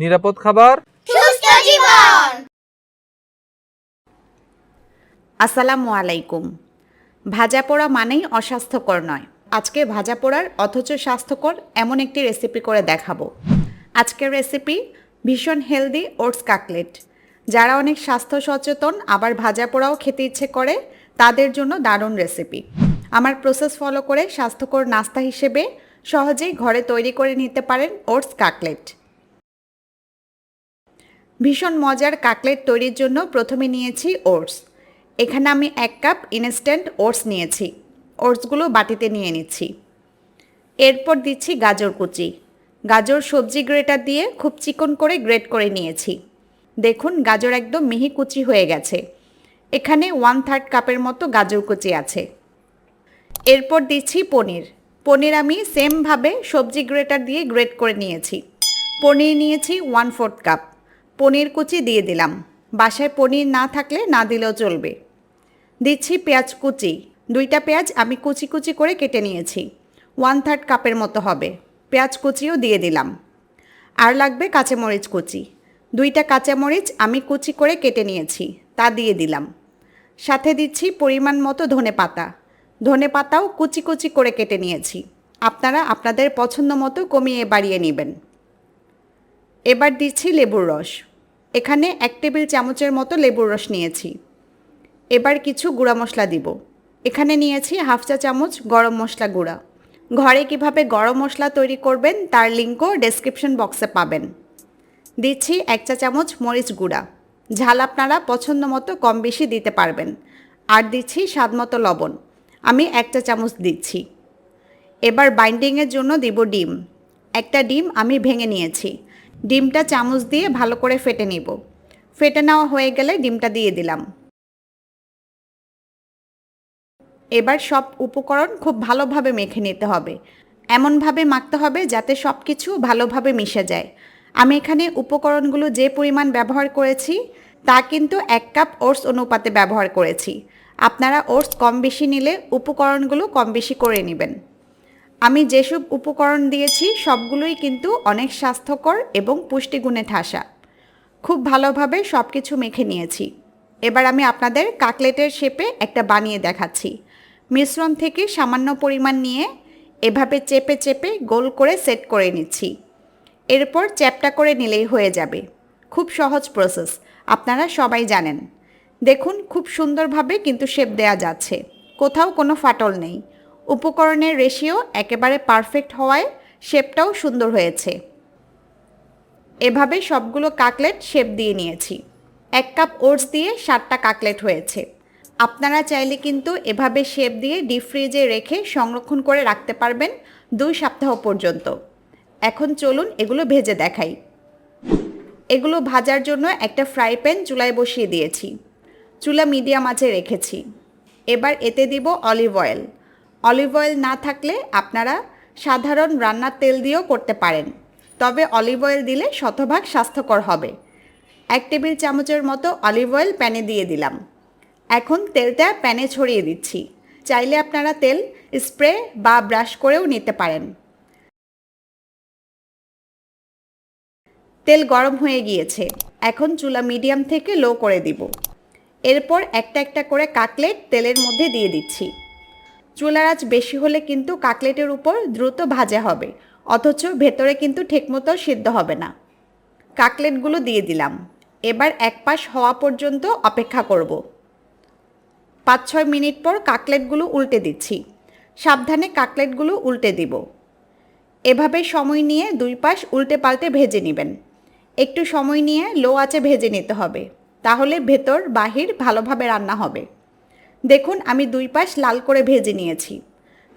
নিরাপদ খাবার। সুস্থ জীবন। আসসালামু আলাইকুম। ভাজা পোড়া মানেই অস্বাস্থ্যকর নয়। আজকে ভাজা পোড়ার অথচ স্বাস্থ্যকর এমন একটি রেসিপি করে দেখাবো। আজকের রেসিপি ভীষণ হেলদি ওটস কাকলেট। যারা অনেক স্বাস্থ্য সচেতন আবার ভাজা পোড়াও খেতে ইচ্ছে করে তাদের জন্য দারুণ রেসিপি আমার প্রসেস ফলো করে স্বাস্থ্যকর নাস্তা হিসেবে সহজেই ঘরে তৈরি করে নিতে পারেন ওটস কাকলেট। ভীষণ মজার কাকলেট তৈরির জন্য প্রথমে নিয়েছি ওটস। এখানে আমি এক কাপ ইনস্ট্যান্ট ওটস নিয়েছি। ওটসগুলো বাটিতে নিয়ে নিচ্ছি। এরপর দিচ্ছি গাজর কুচি। গাজর সবজি গ্রেটার দিয়ে খুব চিকন করে গ্রেট করে নিয়েছি। দেখুন, গাজর একদম মিহি কুচি হয়ে গেছে। এখানে ওয়ান থার্ড কাপের মতো গাজর কুচি আছে। এরপর দিচ্ছি পনির। পনির আমি সেমভাবে সবজি গ্রেটার দিয়ে গ্রেট করে নিয়েছি। পনির নিয়েছি ওয়ান ফোর্থ কাপ পনির কুচি দিয়ে দিলাম। বাসায় পনির না থাকলে না দিলেও চলবে। দিচ্ছি পেঁয়াজ কুচি। দুইটা পেঁয়াজ আমি কুচি কুচি করে কেটে নিয়েছি। ওয়ান থার্ড কাপের মতো হবে। পেঁয়াজ কুচিও দিয়ে দিলাম। আর লাগবে কাঁচামরিচ কুচি। দুইটা কাঁচামরিচ আমি কুচি করে কেটে নিয়েছি। তা দিয়ে দিলাম। সাথে দিচ্ছি পরিমাণ মতো ধনে পাতা। ধনে পাতাও কুচি কুচি করে কেটে নিয়েছি। আপনারা আপনাদের পছন্দ মতো কমিয়ে বাড়িয়ে নেবেন। এবার দিচ্ছি লেবুর রস। এখানে এক টেবিল চামচের মতো লেবুর রস নিয়েছি। এবার কিছু গুঁড়া মশলা দিব। এখানে নিয়েছি হাফ চা চামচ গরম মশলা গুঁড়া। ঘরে কীভাবে গরম মশলা তৈরি করবেন তার লিঙ্কও ডেসক্রিপশন বক্সে পাবেন। দিচ্ছি এক চা চামচ মরিচ গুঁড়া। ঝাল আপনারা পছন্দ মতো কম বেশি দিতে পারবেন। আর দিচ্ছি স্বাদ মতো লবণ। আমি এক চা চামচ দিচ্ছি। এবার বাইন্ডিংয়ের জন্য দিব ডিম। একটা ডিম আমি ভেঙে নিয়েছি। ডিমটা চামচ দিয়ে ভালো করে ফেটে নিব। ফেটে নেওয়া হয়ে গেলে ডিমটা দিয়ে দিলাম। এবার সব উপকরণ খুব ভালোভাবে মেখে নিতে হবে। এমনভাবে মাখতে হবে যাতে সব কিছু ভালোভাবে মিশে যায়। আমি এখানে উপকরণগুলো যে পরিমাণ ব্যবহার করেছি, তা কিন্তু এক কাপ ওটস অনুপাতে ব্যবহার করেছি। আপনারা ওটস কম বেশি নিলে উপকরণগুলো কম বেশি করে নেবেন। আমি যেসব উপকরণ দিয়েছি, সবগুলোই কিন্তু অনেক স্বাস্থ্যকর এবং পুষ্টিগুণে ঠাসা। খুব ভালোভাবে সব কিছু মেখে নিয়েছি। এবার আমি আপনাদের কাকলেটের শেপে একটা বানিয়ে দেখাচ্ছি। মিশ্রণ থেকে সামান্য পরিমাণ নিয়ে এভাবে চেপে চেপে গোল করে সেট করে নিচ্ছি। এরপর চ্যাপটা করে নিলেই হয়ে যাবে। খুব সহজ প্রসেস, আপনারা সবাই জানেন। দেখুন, খুব সুন্দরভাবে কিন্তু শেপ দেয়া যাচ্ছে। কোথাও কোনো ফাটল নেই। উপকরণের রেশিও একেবারে পারফেক্ট হওয়ায় শেপটাও সুন্দর হয়েছে। এভাবে সবগুলো কাকলেট শেপ দিয়ে নিয়েছি। এক কাপ ওটস দিয়ে সাতটা কাকলেট হয়েছে। আপনারা চাইলে কিন্তু এভাবে শেপ দিয়ে ডিপ ফ্রিজে রেখে সংরক্ষণ করে রাখতে পারবেন দুই সপ্তাহ পর্যন্ত। এখন চলুন এগুলো ভেজে দেখাই। এগুলো ভাজার জন্য একটা ফ্রাই প্যান চুলায় বসিয়ে দিয়েছি। চুলা মিডিয়াম আঁচে রেখেছি। এবার এতে দিব অলিভ অয়েল অলিভ অয়েল না থাকলে আপনারা সাধারণ রান্নার তেল দিয়েও করতে পারেন। তবে অলিভ অয়েল দিলে শতভাগ স্বাস্থ্যকর হবে। এক টেবিল চামচের মতো অলিভ অয়েল প্যানে দিয়ে দিলাম। এখন তেলটা প্যানে ছড়িয়ে দিচ্ছি। চাইলে আপনারা তেল স্প্রে বা ব্রাশ করেও নিতে পারেন। তেল গরম হয়ে গিয়েছে। এখন চুলা মিডিয়াম থেকে লো করে দিব। এরপর একটা একটা করে কাকলেট তেলের মধ্যে দিয়ে দিচ্ছি। চুলার আঁচ বেশি হলে কিন্তু কাকলেটের উপর দ্রুত ভাজা হবে, অথচ ভেতরে কিন্তু ঠিকমতো সিদ্ধ হবে না। কাকলেটগুলো দিয়ে দিলাম। এবার এক পাশ হওয়া পর্যন্ত অপেক্ষা করব। পাঁচ ছয় মিনিট পর কাকলেটগুলো উল্টে দিচ্ছি। সাবধানে কাকলেটগুলো উল্টে দিব। এভাবে সময় নিয়ে দুই পাশ উল্টে পাল্টে ভেজে নেবেন। একটু সময় নিয়ে লো আঁচে ভেজে নিতে হবে, তাহলে ভেতর বাহির ভালোভাবে রান্না হবে। দেখুন, আমি দুই পাশ লাল করে ভেজে নিয়েছি।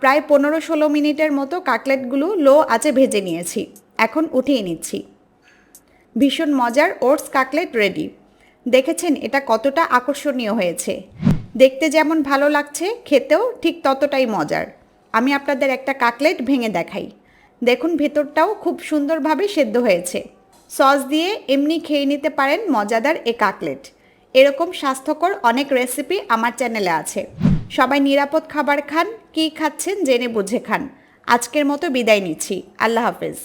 প্রায় পনেরো ষোলো মিনিটের মতো কাটলেটগুলো লো আঁচে ভেজে নিয়েছি। এখন উঠিয়ে নিচ্ছি। ভীষণ মজার ওটস কাটলেট রেডি। দেখেছেন এটা কতটা আকর্ষণীয় হয়েছে। দেখতে যেমন ভালো লাগছে, খেতেও ঠিক ততটাই মজার। আমি আপনাদের একটা কাকলেট ভেঙে দেখাই। দেখুন, ভেতরটাও খুব সুন্দরভাবে সেদ্ধ হয়েছে। সস দিয়ে এমনি খেয়ে নিতে পারেন মজাদার এ কাকলেট এরকম স্বাস্থ্যকর অনেক রেসিপি আমার চ্যানেলে আছে। সবাই নিরাপদ খাবার খান, কী খাচ্ছেন জেনে বুঝে খান। আজকের মতো বিদায় নিচ্ছি। আল্লাহ হাফেজ।